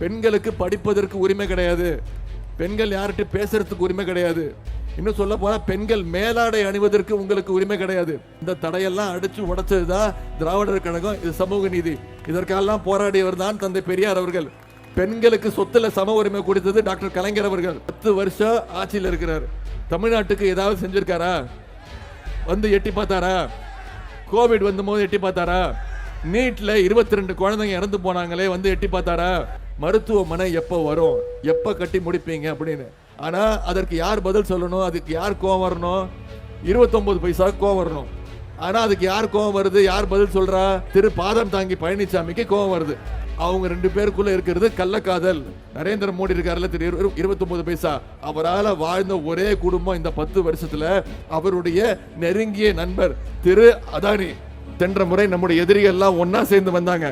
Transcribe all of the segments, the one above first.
பெண்களுக்கு படிப்பதற்கு உரிமை கிடையாது. பெண்கள் யார்கிட்ட பேசுறதுக்கு உரிமை கிடையாது. இன்னும் சொல்ல போனால் பெண்கள் மேலாடை அணிவதற்கு உங்களுக்கு உரிமை கிடையாது. இந்த தடையெல்லாம் அடிச்சு உடைச்சது தான் திராவிடர் கழகம் இது சமூக நீதி. இதற்கெல்லாம் போராடியவர் தான் தந்தை பெரியார் அவர்கள். பெண்களுக்கு சொத்துல சம உரிமை கொடுத்தது டாக்டர் கலைஞர் அவர்கள். பத்து வருஷம் ஆட்சியில் இருக்கிறார். தமிழ்நாட்டுக்கு ஏதாவது செஞ்சிருக்காரா? வந்து எட்டி பார்த்தாரா? கோவிட் வந்தபோது எட்டி பார்த்தாரா? நீட்ல இருபத்தி ரெண்டு குழந்தைங்க இறந்து போனாங்களே வந்து எட்டி பார்த்தாரா? மருத்துவமனை எப்போ வரும்? எப்போ கட்டி முடிப்பீங்க அப்படின்னு. ஆனால் அதற்கு யார் பதில் சொல்லணும்? அதுக்கு யார் கோவம் வரணும்? இருபத்தொம்பது பைசா கோவம் வரணும். ஆனால் அதுக்கு யார் கோவம் வருது? யார் பதில் சொல்கிறா திரு பாதம் தாங்கி பழனிசாமிக்கு கோவம் வருது. அவங்க ரெண்டு பேருக்குள்ளே இருக்கிறது கள்ளக்காதல். நரேந்திர மோடி இருக்காருல்ல திரு இருபத்தொம்பது பைசா. அவரால் வாழ்ந்த ஒரே குடும்பம் இந்த பத்து வருஷத்தில் அவருடைய நெருங்கிய நண்பர் திரு அதானி. சென்ற முறை நம்முடைய எதிரிகள்லாம் எல்லாம் சேர்ந்து வந்தாங்க.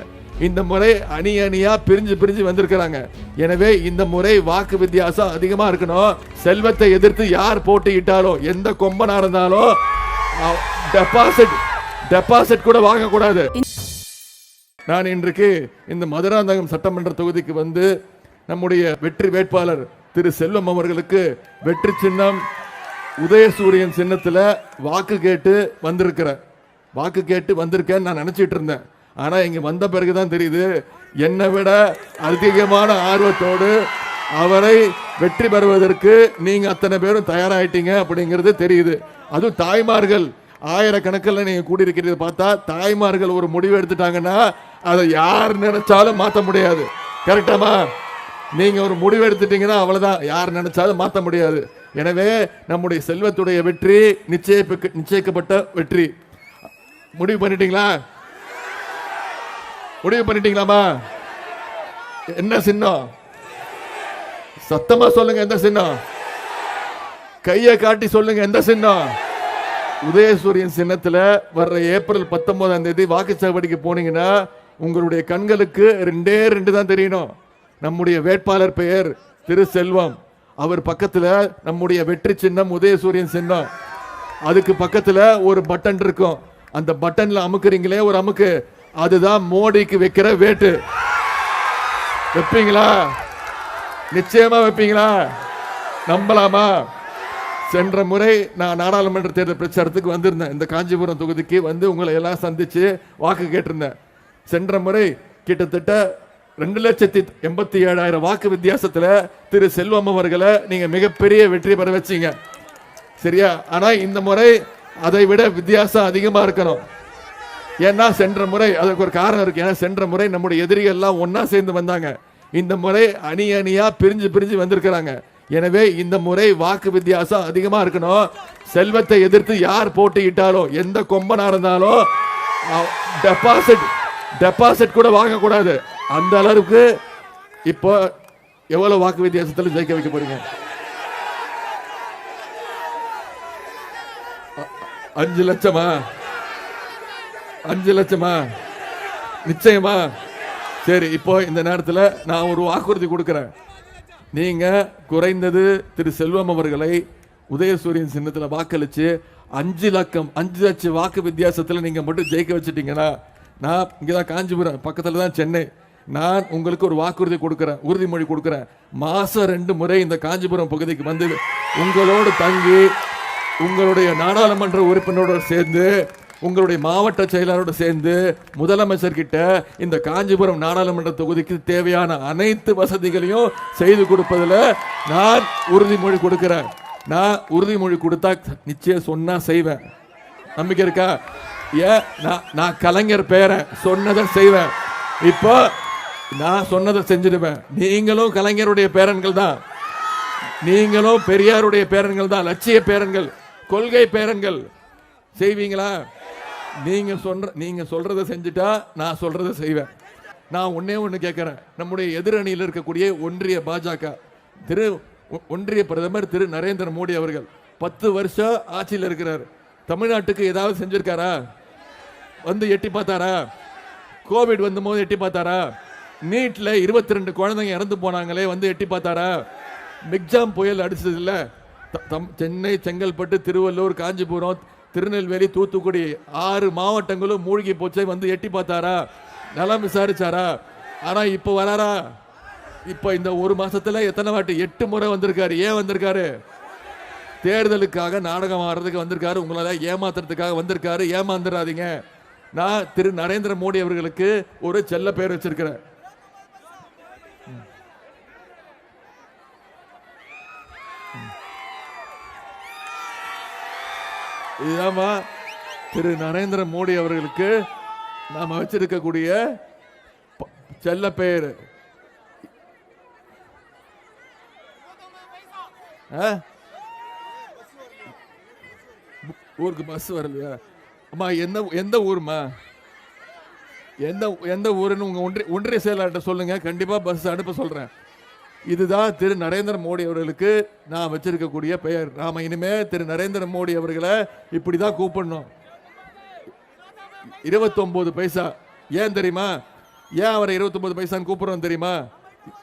இந்த முறை அணி அணியா பிரிஞ்சு பிரிஞ்சு வந்திருக்கிறாங்க. எனவே இந்த முறை வாக்கு வித்தியாசம் அதிகமா இருக்கணும். செல்வத்தை எதிர்த்து யார் போட்டியிட்டாலும் எந்த கொம்பனா இருந்தாலும் டெபாசிட் டெபாசிட் கூட வாங்கக்கூடாது. நான் இன்றைக்கு இந்த மதுராந்தகம் சட்டமன்ற தொகுதிக்கு வந்து நம்முடைய வெற்றி வேட்பாளர் திரு செல்வம் அவர்களுக்கு வெற்றி சின்னம் உதயசூரியன் சின்னத்தில் வாக்கு கேட்டு வந்திருக்கிறேன். வாக்கு கேட்டு வந்திருக்கேன்னு நான் நினச்சிட்டு இருந்தேன். ஆனால் இங்கே வந்த பிறகு தான் தெரியுது என்னை விட அதிகமான ஆர்வத்தோடு அவரை வெற்றி பெறுவதற்கு நீங்கள் அத்தனை பேரும் தயாராகிட்டீங்க அப்படிங்கிறது தெரியுது. அதுவும் தாய்மார்கள் ஆயிரக்கணக்கில் நீங்கள் கூடியிருக்கிறத பார்த்தா தாய்மார்கள் ஒரு முடிவு எடுத்துட்டாங்கன்னா அதை யார் நினைச்சாலும் மாற்ற முடியாது. கரெக்டாமா நீங்கள் ஒரு முடிவு எடுத்துட்டீங்கன்னா அவ்வளோதான் யார் நினைச்சாலும் மாற்ற முடியாது. எனவே நம்முடைய செல்வத்துடைய வெற்றி நிச்சயிப்பு நிச்சயிக்கப்பட்ட வெற்றி. முடிவு பண்ணிட்டீங்களா? முடிவு பண்ணிட்டீங்களாமா என்ன சின்னம்? சத்தமா சொல்லுங்க எந்த சின்னம்? கையை காட்டி சொல்லுங்க எந்த சின்னம்? உதயசூரியன் சின்னத்தில் வர்ற ஏப்ரல் பத்தொன்பதாம் தேதி வாக்குச்சாவடிக்கு போனீங்கன்னா உங்களுடைய கண்களுக்கு ரெண்டே ரெண்டு தான் தெரியணும். நம்முடைய வேட்பாளர் பெயர் திரு செல்வம் அவர் பக்கத்தில் நம்முடைய வெற்றி சின்னம் உதயசூரியன் சின்னம். அதுக்கு பக்கத்தில் ஒரு பட்டன் இருக்கும். அந்த பட்டனில் அமுக்குறீங்களே ஒரு அமுக்கு. அதுதான் மோடிக்கு வைக்கிற வேட்டு. வைப்பீங்களா? நிச்சயமா வைப்பீங்களா? நம்பலாமா? சென்ற முறை நான் நாடாளுமன்ற தேர்தல் பிரச்சாரத்துக்கு வந்திருந்தேன். இந்த காஞ்சிபுரம் தொகுதிக்கு வந்து உங்களை எல்லாம் சந்திச்சு வாக்கு கேட்டிருந்தேன். சென்ற முறை கிட்டத்தட்ட ரெண்டு லட்சத்தி எண்பத்தி ஏழாயிரம் வாக்கு வித்தியாசத்தில் திரு செல்வம் அவர்களை நீங்கள் மிகப்பெரிய வெற்றி பெற வச்சீங்க. சரியா? ஆனால் இந்த முறை அதை விட வித்தியாசம் அதிகமாக இருக்கணும். ஏன்னா சென்ற முறை அதுக்கு ஒரு காரணம் இருக்கு. ஏன்னா சென்ற முறை நம்முடைய எதிரிகள் எல்லாம் ஒன்னா சேர்ந்து வந்தாங்க. இந்த முறை அணி அணியா பிரிஞ்சு பிரிஞ்சு வந்திருக்கிறாங்க. எனவே இந்த முறை வாக்கு வித்தியாசம் அதிகமா இருக்கணும். செல்வத்தை எதிர்த்து யார் போட்டியிட்டாலும் எந்த கொம்பனா இருந்தாலும் டெபாசிட் டெபாசிட் கூட வாங்கக்கூடாது. அந்த அளவுக்கு இப்போ எவ்வளவு வாக்கு வித்தியாசத்தில் ஜெயிக்க வைக்க போறீங்க? அஞ்சு லட்சமா? அஞ்சு லட்சமா? நிச்சயமா? சரி இப்போ இந்த நேரத்தில் நான் ஒரு வாக்குறுதி கொடுக்குறேன். நீங்கள் குறைந்தது திரு செல்வம் அவர்களை உதயசூரியன் சின்னத்தில் வாக்களித்து அஞ்சு லக்கம் அஞ்சு லட்சம் வாக்கு வித்தியாசத்தில் நீங்கள் மட்டும் ஜெயிக்க வச்சுட்டீங்கன்னா நான் இங்கே தான் காஞ்சிபுரம் பக்கத்தில் தான் சென்னை. நான் உங்களுக்கு ஒரு வாக்குறுதி கொடுக்குறேன் உறுதிமொழி கொடுக்குறேன். மாதம் ரெண்டு முறை இந்த காஞ்சிபுரம் பகுதிக்கு வந்து உங்களோடு தங்கி உங்களுடைய நாடாளுமன்ற உறுப்பினரோட சேர்ந்து உங்களுடைய மாவட்ட செயலாளரோட சேர்ந்து முதலமைச்சர் கிட்ட இந்த காஞ்சிபுரம் நாடாளுமன்ற தொகுதிக்கு தேவையான அனைத்து வசதிகளையும் செய்து கொடுப்பதில் நான் உறுதிமொழி கொடுக்கிறேன். நான் உறுதிமொழி கொடுத்தா நிச்சயம் சொன்னா செய்வேன். நம்பிக்கை இருக்கா? ஏன் நான் நான் கலைஞர் பேரன் சொன்னதை செய்வேன். இப்போ நான் சொன்னதை செஞ்சிடுவேன். நீங்களும் கலைஞருடைய பேரன்கள் தான். நீங்களும் பெரியாருடைய பேரன்கள் தான். லட்சிய பேரன்கள் கொள்கை பேரன்கள். செய்வீங்களா? நீங்க சொல்ற நீங்க சொல்கிறத செஞ்சுட்டா நான் சொல்கிறத செய்வேன். நான் ஒன்றே ஒண்ணு கேட்குறேன் நம்முடைய எதிரணியில் இருக்கக்கூடிய ஒன்றிய பாஜக திரு ஒ- ஒன்றிய பிரதமர் திரு நரேந்திர மோடி அவர்கள் பத்து வருஷம் ஆட்சியில் இருக்கிறார். தமிழ்நாட்டுக்கு ஏதாவது செஞ்சிருக்காரா? வந்து எட்டி பார்த்தாரா? கோவிட் வந்தபோது எட்டி பார்த்தாரா? நீட்ல இருபத்தி ரெண்டு குழந்தைங்க இறந்து போனாங்களே வந்து எட்டி பார்த்தாரா? மிக்ஜாம் புயல் அடிச்சது த- தம் சென்னை செங்கல்பட்டு திருவள்ளூர் காஞ்சிபுரம் திருநெல்வேலி தூத்துக்குடி ஆறு மாவட்டங்களும் மூழ்கி போச்சே. வந்து எட்டி பார்த்தாரா? நலம் விசாரிச்சாரா? ஆனால் இப்போ வராரா? இப்போ இந்த ஒரு மாசத்துல எத்தனை வாட்டி? எட்டு முறை வந்திருக்காரு. ஏன் வந்திருக்காரு? தேர்தலுக்காக நாடகம் ஆடுறதுக்கு வந்திருக்காரு. உங்களால் ஏமாத்துறதுக்காக வந்திருக்காரு. ஏமாந்துடாதீங்க நான் திரு. நரேந்திர மோடி அவர்களுக்கு ஒரு செல்ல பேர் வச்சிருக்கிறேன். இதுதான்மா திரு நரேந்திர மோடி அவர்களுக்கு நாம் வச்சிருக்கக்கூடிய செல்ல பெயர் ஆ? ஊருக்கு பஸ் வரலையா? அம்மா எந்த எந்த ஊருமா எந்த எந்த ஊருன்னு உங்கள் ஒன்றிய ஒன்றிய செயலாளர்கிட்ட சொல்லுங்கள் கண்டிப்பாக பஸ் அனுப்ப சொல்கிறேன் இதுதான் திரு நரேந்திர மோடி அவர்களுக்கு நான் வச்சிருக்கக்கூடிய பெயர். நாம இனிமே திரு நரேந்திர மோடி அவர்களை இப்படி தான் கூப்பிடணும். இருபத்தொன்பது பைசா. ஏன் தெரியுமா? ஏன் அவரை இருபத்தொம்போது பைசான்னு கூப்பிடுறோம் தெரியுமா?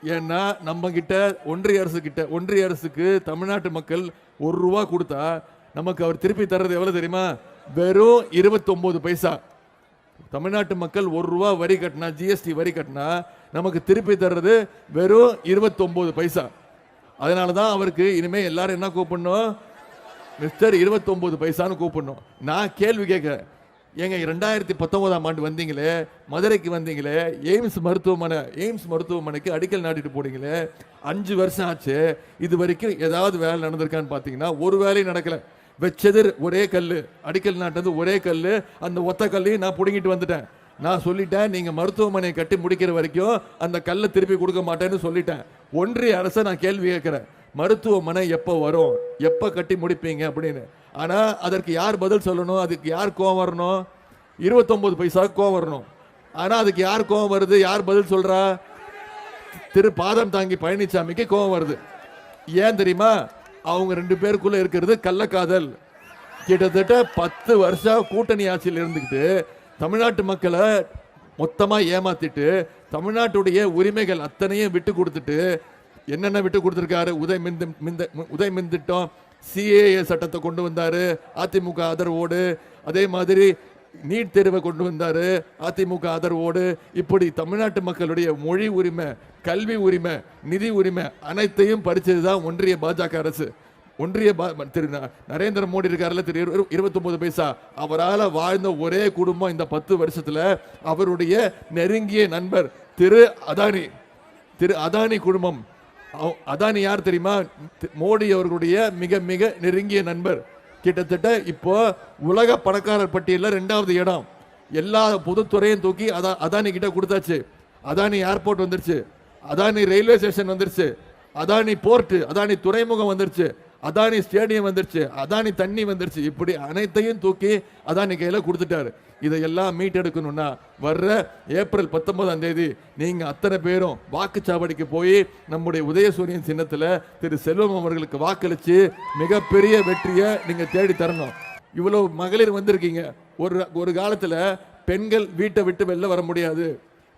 ஏன்னா நம்ம கிட்ட ஒன்றிய அரசு கிட்ட ஒன்றிய அரசுக்கு தமிழ்நாட்டு மக்கள் ஒரு ரூபா கொடுத்தா நமக்கு அவர் திருப்பி தர்றது எவ்வளோ தெரியுமா? வெறும் இருபத்தொம்போது பைசா. தமிழ்நாட்டு மக்கள் ஒரு ரூபா வரி கட்டினா ஜிஎஸ்டி வரி கட்டினா நமக்கு திருப்பி தர்றது வெறும் இருபத்தொன்பது பைசா. அதனால தான் அவருக்கு இனிமேல் எல்லாரும் என்ன கூப்பிடணும்? மிஸ்டர் இருபத்தொன்பது பைசான்னு கூப்பிடணும். நான் கேள்வி கேட்குறேன். ஏங்க ரெண்டாயிரத்தி பத்தொன்பதாம் ஆண்டு வந்தீங்களே? மதுரைக்கு வந்தீங்களே? எய்ம்ஸ் மருத்துவமனை எய்ம்ஸ் மருத்துவமனைக்கு அடிக்கல் நாட்டிட்டு போனீங்களே? அஞ்சு வருஷம் ஆச்சு. இது வரைக்கும் ஏதாவது வேலை நடந்திருக்கான்னு பார்த்தீங்கன்னா ஒரு வேலையும் நடக்கல. வச்சது ஒரே கல் அடிக்கல் நாட்டது ஒரே கல் அந்த ஒத்த கல்லையும் நான் பிடுங்கிட்டு வந்துட்டேன். நான் சொல்லிட்டேன் நீங்கள் மருத்துவமனையை கட்டி முடிக்கிற வரைக்கும் அந்த கல்லை திருப்பி கொடுக்க மாட்டேன்னு சொல்லிட்டேன். ஒன்றிய அரசை நான் கேள்வி கேட்குறேன் மருத்துவமனை எப்போ வரும்? எப்போ கட்டி முடிப்பீங்க அப்படின்னு. ஆனால் அதற்கு யார் பதில் சொல்லணும்? அதுக்கு யார் கோவம் வரணும்? இருபத்தொம்போது பைசா கோவம் வரணும். ஆனால் அதுக்கு யார் கோவம் வருது? யார் பதில் சொல்கிறா திரு பாதம் தாங்கி பழனிசாமிக்கு கோவம் வருது. ஏன் தெரியுமா? அவங்க ரெண்டு பேருக்குள்ள இருக்கிறது கள்ளக்காதல். கிட்டத்தட்ட பத்து வருஷம் கூட்டணி ஆட்சியில் இருந்துக்கிட்டு தமிழ்நாட்டு மக்களை மொத்தமாக ஏமாத்திட்டு தமிழ்நாட்டுடைய உரிமைகள் அத்தனையும் விட்டு கொடுத்துட்டு என்னென்ன விட்டு கொடுத்துருக்காரு? உதய் மிந்து மிந்த உதய் மின் சிஏஏ சட்டத்தை கொண்டு வந்தாரு. அதிமுக ஆதரவோடு. அதே மாதிரி நீட் தேர்வை கொண்டு வந்தாரு. அதிமுக ஆதரவோடு. இப்படி தமிழ்நாட்டு மக்களுடைய மொழி உரிமை கல்வி உரிமை நிதி உரிமை அனைத்தையும் பறிச்சதுதான் ஒன்றிய பாஜக அரசு. ஒன்றிய பா- திரு நரேந்திர மோடி இருக்காருல்ல திரு இருபத்தி பைசா. அவரால் வாழ்ந்த ஒரே குடும்பம் இந்த பத்து வருஷத்தில் அவருடைய நெருங்கிய நண்பர் திரு அதானி. திரு அதானி குடும்பம். அதானி யார் தெரியுமா? மோடி அவர்களுடைய மிக மிக நெருங்கிய நண்பர். கிட்டத்தட்ட இப்போ உலக பணக்காரர் பட்டியலில் ரெண்டாவது இடம். எல்லா பொதுத்துறையும் தூக்கி அதா அதானி கிட்ட கொடுத்தாச்சு. அதானி ஏர்போர்ட் வந்துருச்சு. அதானி ரயில்வே ஸ்டேஷன் வந்துருச்சு. அதானி போர்ட்டு அதானி துறைமுகம் வந்துருச்சு. அதானி ஸ்டேடியம் வந்துருச்சு. அதானி தண்ணி வந்துருச்சு. இப்படி அனைத்தையும் தூக்கி அதானி கையில் கொடுத்துட்டாரு. இதையெல்லாம் மீட்டெடுக்கணும்னா வர்ற ஏப்ரல் பத்தொன்பதாம் தேதி நீங்கள் அத்தனை பேரும் வாக்குச்சாவடிக்கு போய் நம்முடைய உதயசூரியன் சின்னத்தில் திரு செல்வம் அவர்களுக்கு வாக்களித்து மிகப்பெரிய வெற்றியை நீங்கள் தேடி தரணும். இவ்வளோ மகளிர் வந்திருக்கீங்க. ஒரு ஒரு காலத்தில் பெண்கள் வீட்டை விட்டு வெளில வர முடியாது.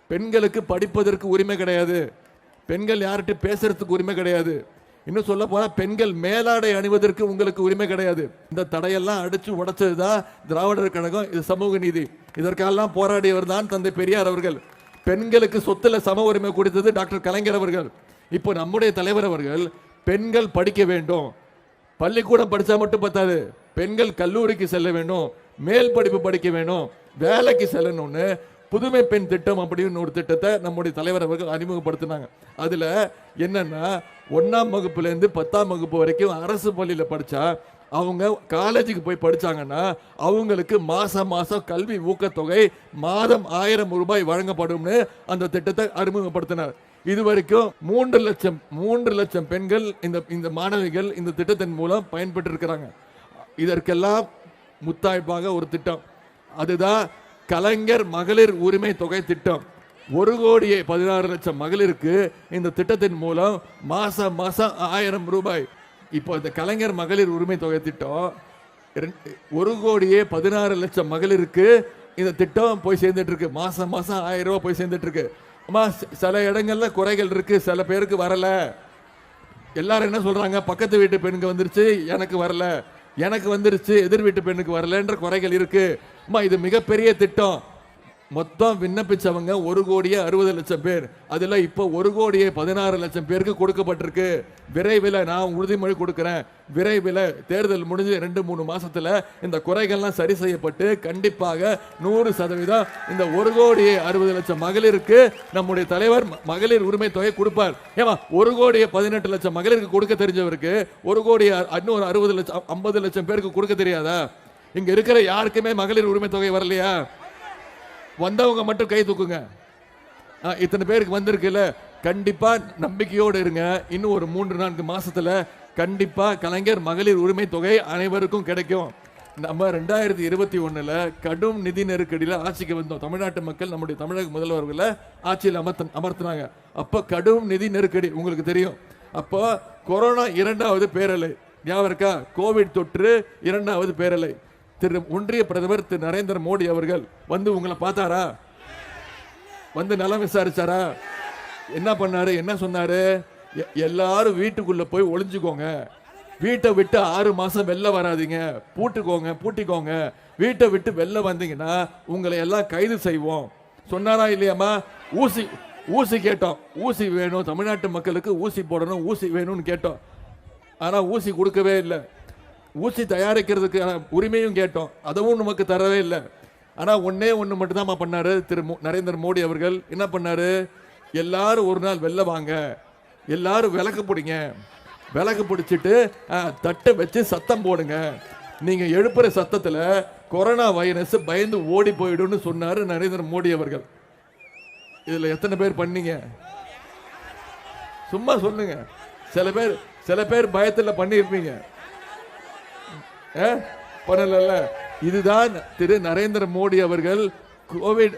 பெண்களுக்கு படிப்பதற்கு உரிமை கிடையாது. பெண்கள் யார்கிட்ட பேசுறதுக்கு உரிமை கிடையாது. இன்னும் சொல்ல போனால் பெண்கள் மேலாடை அணிவதற்கு உங்களுக்கு உரிமை கிடையாது. இந்த தடையெல்லாம் அடிச்சு உடைச்சது தான் திராவிடர் கழகம் இது சமூக நீதி. இதற்கெல்லாம் போராடியவர் தான் தந்தை பெரியார் அவர்கள். பெண்களுக்கு சொத்தில் சம உரிமை கொடுத்தது டாக்டர் கலைஞர் அவர்கள். இப்போ நம்முடைய தலைவர் அவர்கள் பெண்கள் படிக்க வேண்டும். பள்ளிக்கூடம் படித்தா மட்டும் பத்தாது. பெண்கள் கல்லூரிக்கு செல்ல வேண்டும். மேல் படிப்பு படிக்க வேண்டும். வேலைக்கு செல்லணும்னு புதுமை பெண் திட்டம் அப்படின்னு ஒரு திட்டத்தை நம்முடைய தலைவர் அவர்கள் அறிமுகப்படுத்தினாங்க. அதில் என்னன்னா ஒன்றாம் வகுப்புலேருந்து பத்தாம் வகுப்பு வரைக்கும் அரசு பள்ளியில் படித்தா அவங்க காலேஜுக்கு போய் படிச்சாங்கன்னா அவங்களுக்கு மாதம் மாதம் கல்வி ஊக்கத்தொகை மாதம் ஆயிரம் ரூபாய் வழங்கப்படும்னு அந்த திட்டத்தை அறிமுகப்படுத்தினார். இது வரைக்கும் மூன்று லட்சம் மூன்று லட்சம் பெண்கள் இந்த இந்த மாணவிகள் இந்த திட்டத்தின் மூலம் பயன்பெற்றிருக்கிறாங்க. இதற்கெல்லாம் முத்தாய்ப்பாக ஒரு திட்டம். அதுதான் கலைஞர் மகளிர் உரிமை தொகை திட்டம். ஒரு கோடியே பதினாறு லட்சம் மகளிருக்கு இந்த திட்டத்தின் மூலம் மாசம் மாசம் ஆயிரம் ரூபாய். இப்போ இந்த கலைஞர் மகளிர் உரிமை தொகை திட்டம் ஒரு கோடியே பதினாறு லட்சம் மகளிருக்கு இந்த திட்டம் போய் சேர்ந்துட்டு இருக்கு மாசம் மாசம் ஆயிரம் ரூபாய் போய் சேர்ந்துட்டு இருக்கு அம்மா சில இடங்கள்ல குறைகள் இருக்கு சில பேருக்கு வரல. எல்லாரும் என்ன சொல்றாங்க? பக்கத்து வீட்டு பெண்கள் வந்துருச்சு எனக்கு வரல. எனக்கு வந்துருச்சு எதிர் வீட்டு பெண்ணுக்கு வரலன்ற குறைகள் இருக்கு. அம்மா இது மிகப்பெரிய திட்டம். மொத்தம் விண்ணப்பிச்சவங்க ஒரு கோடியே அறுபது லட்சம் பேர். அதில் இப்போ ஒரு கோடியே பதினாறு லட்சம் பேருக்கு கொடுக்கப்பட்டிருக்கு. விரைவில் நான் உறுதிமொழி கொடுக்குறேன். விரைவில் தேர்தல் முடிஞ்சு ரெண்டு மூணு மாதத்தில் இந்த குறைகள்லாம் சரி செய்யப்பட்டு கண்டிப்பாக நூறு சதவீதம் இந்த ஒரு கோடியே அறுபது லட்சம் மகளிருக்கு நம்முடைய தலைவர் மகளிர் உரிமை தொகை கொடுப்பார். ஏமா ஒரு கோடியே பதினெட்டு லட்சம் மகளிருக்கு கொடுக்க தெரிஞ்சவருக்கு ஒரு கோடி இன்னொரு அறுபது லட்சம் ஐம்பது லட்சம் பேருக்கு கொடுக்க தெரியாதா? இங்கே இருக்கிற யாருக்குமே மகளிர் உரிமை தொகை வரலையா? வந்தவங்க மட்டும் கை தூக்குங்க. இத்தனை பேருக்கு வந்திருக்குல்ல கண்டிப்பா நம்பிக்கையோடு இருங்க. இன்னும் ஒரு மூன்று நான்கு மாசத்துல கண்டிப்பா கலைஞர் மகளிர் உரிமை தொகை அனைவருக்கும் கிடைக்கும். நம்ம ரெண்டாயிரத்தி இருபத்தி ஒண்ணுல கடும் நிதி நெருக்கடியில ஆட்சிக்கு வந்தோம். தமிழ்நாட்டு மக்கள் நம்முடைய தமிழக முதல்வர்களை ஆட்சியில் அமர்த்த அமர்த்தினாங்க. அப்ப கடும் நிதி நெருக்கடி உங்களுக்கு தெரியும். அப்போ கொரோனா இரண்டாவது பேரலை. ஞாபகம் இருக்கா? கோவிட் தொற்று இரண்டாவது பேரலை. திரு ஒன்றிய பிரதமர் திரு நரேந்திர மோடி அவர்கள் வந்து உங்களை பார்த்தாரா? வந்து நலம் விசாரிச்சாரா? என்ன பண்ணாரு? என்ன சொன்னாரு? எ- எல்லாரும் வீட்டுக்குள்ள போய் ஒளிஞ்சுக்கோங்க. வீட்டை விட்டு ஆறு மாசம் வெளில வராதீங்க. பூட்டுக்கோங்க பூட்டிக்கோங்க. வீட்டை விட்டு வெளில வந்தீங்கன்னா உங்களை எல்லாம் கைது செய்வோம். சொன்னாரா இல்லையாம்மா? ஊசி ஊசி கேட்டோம். ஊசி வேணும். தமிழ்நாட்டு மக்களுக்கு ஊசி போடணும். ஊசி வேணும்னு கேட்டோம். ஆனால் ஊசி கொடுக்கவே இல்லை. ஊசி தயாரிக்கிறதுக்கான உரிமையும் கேட்டோம். அதுவும் நமக்கு தரவே இல்லை. ஆனால் ஒன்றே ஒன்று மட்டும்தான் பண்ணார். திரு நரேந்திர மோடி அவர்கள். என்ன பண்ணார்? எல்லாரும் ஒரு நாள் வெளில வாங்க. எல்லாரும் விளக்கு பிடிங்க. விளக்கு பிடிச்சிட்டு தட்டை வச்சு சத்தம் போடுங்க. நீங்கள் எழுப்புற சத்தத்தில் கொரோனா வைரஸ் பயந்து ஓடி போயிடும்னு சொன்னார் நரேந்திர மோடி அவர்கள். இதில் எத்தனை பேர் பண்ணீங்க? சும்மா சொல்லுங்க. சில பேர் சில பேர் பயத்தில் பண்ணியிருப்பீங்க. பண்ணல இதுதான் திரு நரேந்திர மோடி அவர்கள் கோவிட்.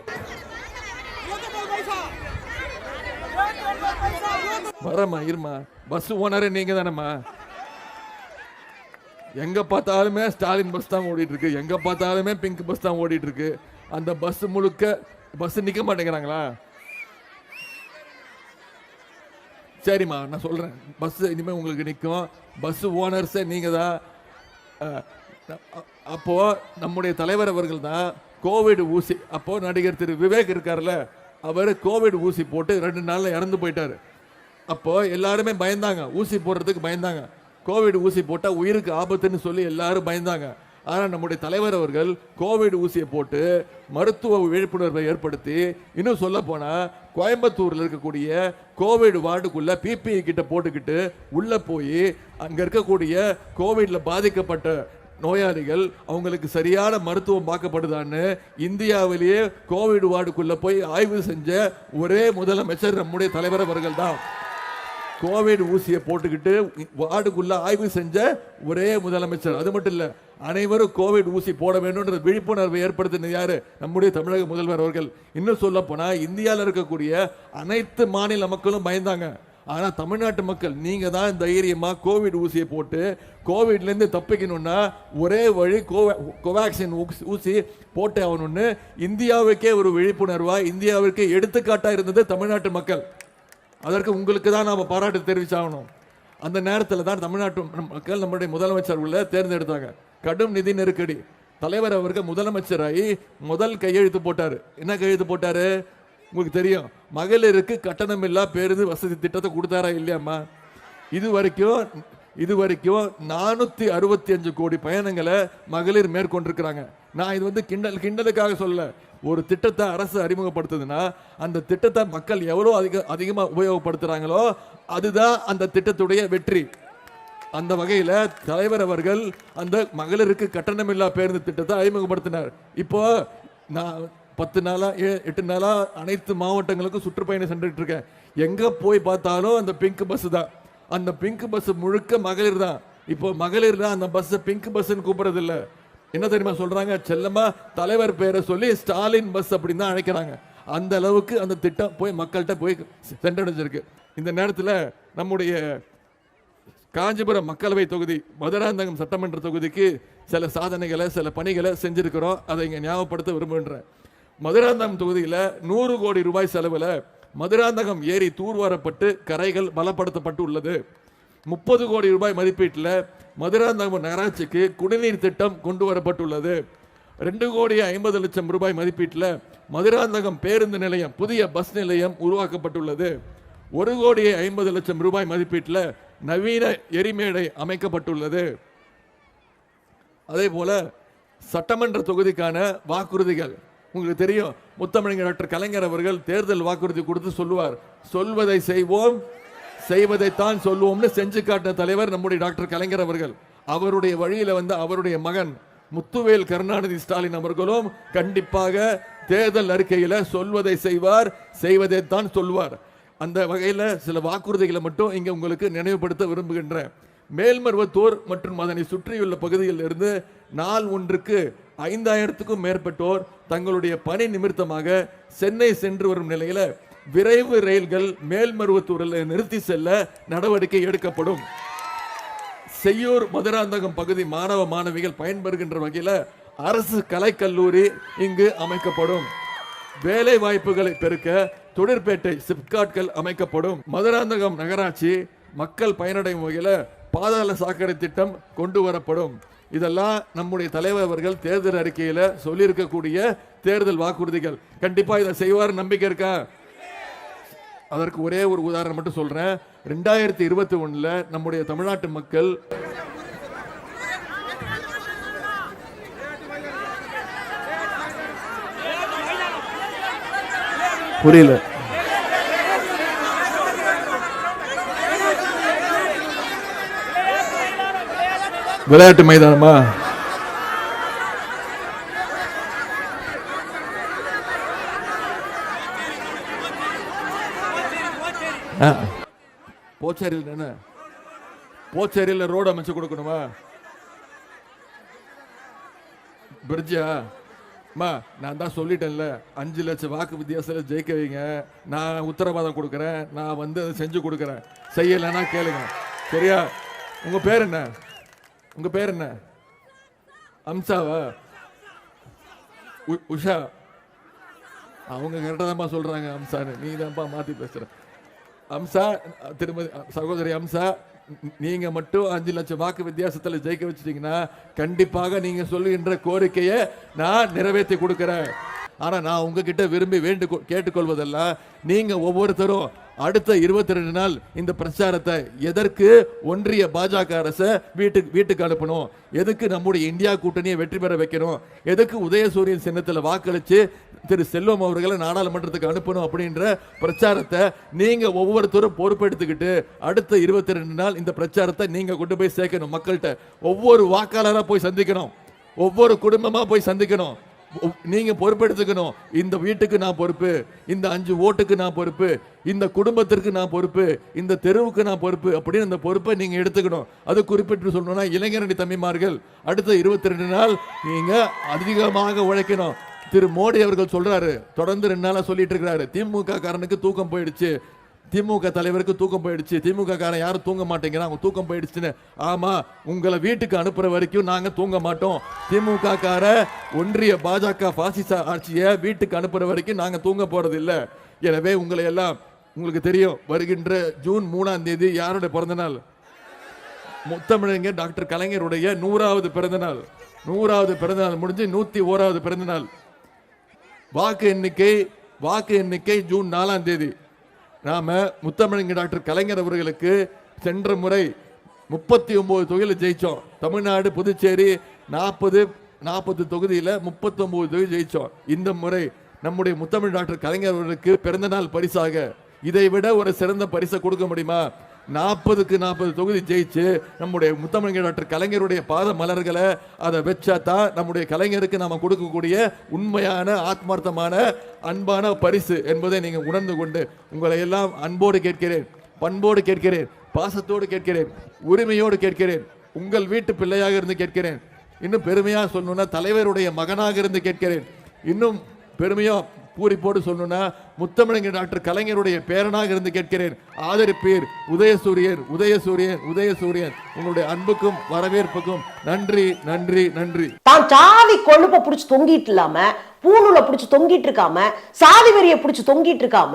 வரமா இருமா பஸ் ஓனரே நீங்க தானம்மா எங்க பார்த்தாலுமே ஸ்டாலின் பஸ் தான் ஓடிட்டு இருக்கு எங்க பார்த்தாலுமே பிங்க் பஸ் தான் ஓடிட்டு இருக்கு அந்த பஸ் முழுக்க பஸ் நிக்க மாட்டேங்கிறாங்களா? சரிம்மா நான் சொல்றேன். பஸ் இனிமேல் உங்களுக்கு நிற்கும் பஸ் ஓனர்ஸே நீங்க தான் அப்போது நம்முடைய தலைவர் அவர்கள் தான் கோவிட் ஊசி. அப்போது நடிகர் திரு விவேக் இருக்கார்ல அவர் கோவிட் ஊசி போட்டு ரெண்டு நாளில் இறந்து போயிட்டார். அப்போது எல்லாருமே பயந்தாங்க. ஊசி போடுறதுக்கு பயந்தாங்க. கோவிட் ஊசி போட்டால் உயிருக்கு ஆபத்துன்னு சொல்லி எல்லாரும் பயந்தாங்க. ஆனால் நம்முடைய தலைவர் அவர்கள் கோவிட் ஊசியை போட்டு மருத்துவ விழிப்புணர்வை ஏற்படுத்தி இன்னும் சொல்ல போனால் கோயம்புத்தூரில் இருக்கக்கூடிய கோவிட் வார்டுக்குள்ளே பிபிஇ கிட்ட போட்டுக்கிட்டு உள்ளே போய் அங்கே இருக்கக்கூடிய கோவிடில் பாதிக்கப்பட்ட நோயாளிகள் அவங்களுக்கு சரியான மருத்துவம் பார்க்கப்படுதான்னு இந்தியாவிலேயே கோவிட் வார்டுக்குள்ளே போய் ஆய்வு செஞ்ச ஒரே முதலமைச்சர் நம்முடைய தலைவர் அவர்கள் தான் கோவிட் ஊசியை போட்டுக்கிட்டு வார்டுக்குள்ள ஆய்வு செஞ்ச ஒரே முதலமைச்சர். அது மட்டும் இல்ல அனைவரும் கோவிட் ஊசி போட வேண்டும்ன்ற விழிப்புணர்வை ஏற்படுத்தின யாரு? நம்முடைய தமிழக முதல்வர் அவர்கள். இன்னும் சொல்ல போனா இந்தியாவில் இருக்கக்கூடிய அனைத்து மாநில மக்களும் பயந்தாங்க. ஆனா தமிழ்நாட்டு மக்கள் நீங்க தான் தைரியமா கோவிட் ஊசியை போட்டு கோவிட்ல இருந்து தப்பிக்கணும்னா ஒரே வழி கோவே கோவேக்சின் ஊசி- ஊசி போட்டே ஆகணும்னு இந்தியாவுக்கே ஒரு விழிப்புணர்வா இந்தியாவிற்கே எடுத்துக்காட்டா இருந்தது தமிழ்நாட்டு மக்கள். அதற்கு உங்களுக்கு தான் நாம் பாராட்டு தெரிவிச்சாகணும். அந்த நேரத்தில் தான் தமிழ்நாட்டு மக்கள் நம்முடைய முதலமைச்சர் உள்ள தேர்ந்தெடுத்தாங்க. கடும் நிதி நெருக்கடி. தலைவர் அவர்கள் முதலமைச்சராகி முதல் கையெழுத்து போட்டார். என்ன கையெழுத்து போட்டார்? உங்களுக்கு தெரியும். மகளிருக்கு கட்டணமில்லா பேருந்து வசதி திட்டத்தை கொடுத்தாரா இல்லையாம்மா? இது வரைக்கும் இது வரைக்கும் நானூற்றி அறுபத்தி அஞ்சு கோடி பயணங்களை மகளிர் மேற்கொண்டிருக்கிறாங்க. நான் இது வந்து கிண்டல் கிண்டலுக்காக சொல்ல ஒரு திட்டத்தை அரசு அறிமுகப்படுத்துதுன்னா அந்த திட்டத்தை மக்கள் எவ்வளோ அதிக அதிகமாக உபயோகப்படுத்துகிறாங்களோ அதுதான் அந்த திட்டத்துடைய வெற்றி. அந்த வகையில் தலைவர் அவர்கள் அந்த மகளிருக்கு கட்டணமில்லா பேருந்து திட்டத்தை அறிமுகப்படுத்தினார். இப்போ நான் பத்து நாளா ஏ- எட்டு நாளா அனைத்து மாவட்டங்களுக்கும் சுற்றுப்பயணம் சென்றுட்டு இருக்கேன். எங்க போய் பார்த்தாலும் அந்த பிங்க் பஸ் தான். அந்த பிங்க் பஸ் முழுக்க மகளிர் தான். இப்போ மகளிர் தான் அந்த பஸ்ஸை பிங்க் பஸ்ன்னு கூப்பிடுறதில்ல. என்ன தெரியுமா சொல்றாங்க? செல்லமா தலைவர் பேரை சொல்லி ஸ்டாலின் பஸ் அப்படின்னு தான் அழைக்கிறாங்க. அந்த அளவுக்கு அந்த திட்டம் போய் மக்கள்கிட்ட போய் சென்றடைஞ்சிருக்கு. இந்த நேரத்தில் நம்முடைய காஞ்சிபுரம் மக்களவை தொகுதி மதுராந்தகம் சட்டமன்ற தொகுதிக்கு சில சாதனைகளை சில பணிகளை செஞ்சுருக்கிறோம். அதை இங்கே ஞாபகப்படுத்த விரும்புகின்றேன். மதுராந்தகம் தொகுதியில் நூறு கோடி ரூபாய் செலவில் மதுராந்தகம் ஏரி தூர்வாரப்பட்டு கரைகள் பலப்படுத்தப்பட்டு உள்ளது. முப்பது கோடி ரூபாய் மதிப்பீட்டில் மதுராந்தகம் நகராட்சிக்கு குடிநீர் திட்டம் கொண்டு வரப்பட்டுள்ளது. ரெண்டு கோடி ஐம்பது லட்சம் ரூபாய் மதிப்பீட்டில் மதுராந்தகம் பேருந்து நிலையம் புதிய பஸ் நிலையம் உருவாக்கப்பட்டுள்ளது. ஒரு கோடியே ஐம்பது லட்சம் ரூபாய் மதிப்பீட்டில் நவீன எரிமேடை அமைக்கப்பட்டுள்ளது. அதே போல சட்டமன்ற தொகுதிக்கான வாக்குறுதிகள். உங்களுக்கு தெரியும் முத்தமிழங்க டாக்டர் கலைஞர் அவர்கள் தேர்தல் வாக்குறுதி கொடுத்து சொல்லுவார். சொல்வதை செய்வோம் செய்வதைத்தான் சொல்லுவோம்னு செஞ்சு காட்டின தலைவர் நம்முடைய டாக்டர் கலைஞர் அவர்கள். அவருடைய வழியில வந்து அவருடைய மகன் முத்துவேல் கருணாநிதி ஸ்டாலின் அவர்களும் கண்டிப்பாக தேர்தல் அறிக்கையில சொல்வதை செய்வார் செய்வதைத்தான் சொல்வார். அந்த வகையில் சில வாக்குறுதிகளை மட்டும் இங்கே உங்களுக்கு நினைவுபடுத்த விரும்புகின்றேன். மேல்மருவத்தூர் மற்றும் அதனை சுற்றியுள்ள பகுதியில் இருந்து நாள் ஒன்றுக்கு ஐந்தாயிரத்துக்கும் மேற்பட்டோர் தங்களுடைய பணி நிமித்தமாக சென்னை சென்று வரும் நிலையில் விரைவு ரயில்கள் மேல்மருவத்தூரில் நிறுத்தி செல்ல நடவடிக்கை எடுக்கப்படும். செய்யூர் மதுராந்தகம் பகுதி மாணவ மாணவிகள் பயன்பெறுகின்ற வகையில் அரசு கலைக்கல்லூரி இங்கு அமைக்கப்படும். வேலை வாய்ப்புகளை பெருக்க தொழிற்பேட்டை சிப்காட்கள் அமைக்கப்படும். மதுராந்தகம் நகராட்சி மக்கள் பயனடையும் வகையில் பாதாள சாக்கடை திட்டம் கொண்டு வரப்படும். இதெல்லாம் நம்முடைய தலைவர் அவர்கள் தேர்தல் அறிக்கையில் சொல்லியிருக்கக்கூடிய தேர்தல் வாக்குறுதிகள். கண்டிப்பாக இதை செய்வார் நம்பிக்கை இருக்கா? அதற்கு ஒரே ஒரு உதாரணம் மட்டும் சொல்றேன். ரெண்டாயிரத்தி இருபத்தி ஒண்ணுல நம்முடைய தமிழ்நாட்டு மக்கள் புரியல. விளையாட்டு மைதானமா? போச்சேரியில் என்ன போச்சேரியில் ரோடு அமைச்சு கொடுக்கணுமா? பிரிட்ஜா? அம்மா நான் தான் சொல்லிட்டேன்ல. அஞ்சு லட்சம் வாக்கு வித்தியாசத்தில் ஜெயிக்க வைங்க. நான் உத்தரவாதம் கொடுக்குறேன். நான் வந்து அதை செஞ்சு கொடுக்குறேன். செய்யலைன்னா கேளுங்க. சரியா? உங்கள் பேர் என்ன? உங்கள் பேர் என்ன? அம்சாவா? உ- உஷா? அவங்க கரெக்டாக தான்ப்பா சொல்கிறாங்க அம்சான்னு. நீ தான்ப்பா மாற்றி பேசுகிறேன் அம்சா திருமதி சகோதரி அம்சா நீங்க மட்டும் அஞ்சு லட்சம் வாக்கு வித்தியாசத்தில் ஜெயிக்க வச்சிட்டீங்கன்னா கண்டிப்பாக நீங்க சொல்லுகின்ற கோரிக்கையை நான் நிறைவேற்றி கொடுக்கிறேன். ஆனா நான் உங்ககிட்ட விரும்பி வேண்டு கேட்டுக்கொள்வதெல்லாம் நீங்க ஒவ்வொருத்தரும் அடுத்த இருபத்தி ரெண்டு நாள் இந்த பிரச்சாரத்தை எதற்கு ஒன்றிய பாஜக அரசை வீட்டுக்கு வீட்டுக்கு அனுப்பணும்? எதுக்கு நம்முடைய இந்தியா கூட்டணியை வெற்றி பெற வைக்கணும்? எதுக்கு உதயசூரியன் சின்னத்தில் வாக்களித்து திரு செல்வம் அவர்களை நாடாளுமன்றத்துக்கு அனுப்பணும் அப்படின்ற பிரச்சாரத்தை நீங்க ஒவ்வொருத்தரும் பொறுப்பெடுத்துக்கிட்டு அடுத்த இருபத்தி ரெண்டு நாள் இந்த பிரச்சாரத்தை நீங்க கொண்டு போய் சேர்க்கணும் மக்கள்கிட்ட. ஒவ்வொரு வாக்காளராக போய் சந்திக்கணும். ஒவ்வொரு குடும்பமாக போய் சந்திக்கணும். நீங்க பொறுப்பெடுத்துக்கணும். இந்த வீட்டுக்கு நான் பொறுப்பு இந்த அஞ்சு ஓட்டுக்கு நான் பொறுப்பு இந்த குடும்பத்திற்கு நான் பொறுப்பு இந்த தெருவுக்கு நான் பொறுப்பு அப்படின்னு அந்த பொறுப்பை நீங்க எடுத்துக்கணும். அது குறிப்பிட்டு சொல்லணும்னா இளைஞரணி தம்பிமார்கள் அடுத்த இருபத்தி ரெண்டு நாள் நீங்க அதிகமாக உழைக்கணும். திரு மோடி அவர்கள் சொல்றாரு தொடர்ந்து ரெண்டு நாளா சொல்லிட்டு இருக்கிறாரு. திமுக காரனுக்கு தூக்கம் போயிடுச்சு. திமுக தலைவருக்கு தூக்கம் போயிடுச்சு. திமுக காரன் யாரும் தூங்க மாட்டேங்கிறான். அவங்க தூக்கம் போயிடுச்சுன்னு. ஆமா உங்களை வீட்டுக்கு அனுப்புற வரைக்கும் நாங்க தூங்க மாட்டோம். திமுக கார ஒன்றிய பாஜக பாசிச ஆட்சியை வீட்டுக்கு அனுப்புற வரைக்கும் நாங்க தூங்க போறது இல்ல எனவே உங்களை எல்லாம் உங்களுக்கு தெரியும் வருகின்ற ஜூன் மூணாம் தேதி யாருடைய பிறந்த நாள் முத்தமிழங்க டாக்டர் கலைஞருடைய நூறாவது பிறந்த நாள் நூறாவது பிறந்த நாள் முடிஞ்சு நூத்தி ஓராவது பிறந்த நாள் வாக்கு எண்ணிக்கை வாக்கு எண்ணிக்கை ஜூன் நாலாம் தேதி. நாம முத்தமிழங்க டாக்டர் கலைஞர் அவர்களுக்கு சென்ற முறை முப்பத்தி ஒன்பது தொகுதியில் ஜெயிச்சோம். தமிழ்நாடு புதுச்சேரி நாற்பது நாற்பது தொகுதியில் முப்பத்தி ஒன்பது தொகுதி ஜெயிச்சோம். இந்த முறை நம்முடைய முத்தமிழ் டாக்டர் கலைஞர் அவர்களுக்கு பிறந்த நாள் பரிசாக. இதை விட ஒரு சிறந்த பரிசை கொடுக்க முடியுமா? நாற்பதுக்கு நாற்பது தொகுதி ஜெயிச்சு நம்முடைய முத்தமிழர் டாக்டர் கலைஞருடைய பாத மலர்களை அதை வச்சா தான் நம்முடைய கலைஞருக்கு நாம் கொடுக்கக்கூடிய உண்மையான ஆத்மார்த்தமான அன்பான பரிசு என்பதை நீங்கள் உணர்ந்து கொண்டு உங்களை எல்லாம் அன்போடு கேட்கிறேன் பண்போடு கேட்கிறேன் பாசத்தோடு கேட்கிறேன் உரிமையோடு கேட்கிறேன் உங்கள் வீட்டு பிள்ளையாக இருந்து கேட்கிறேன். இன்னும் பெருமையாக சொல்லணும்னா தலைவருடைய மகனாக இருந்து கேட்கிறேன். இன்னும் பெருமையாக பூரிப்போடு சொல்லணும்னா முத்தமிழங்க டாக்டர் கலைஞருடைய பேரனாக இருந்து கேட்கிறேன். ஆதரிப்பீர் உதயசூரியன் உதயசூரியன் உதயசூரியன் உங்களுடைய அன்புக்கும் வரவேற்புக்கும் நன்றி நன்றி நன்றி. தான் சாதி கொழுப்பை பிடிச்சி தொங்கிட்டு இல்லாம பூணூலை பிடிச்சி தொங்கிட்டு இருக்காம சாதி வெறியை பிடிச்சி தொங்கிட்டு இருக்காம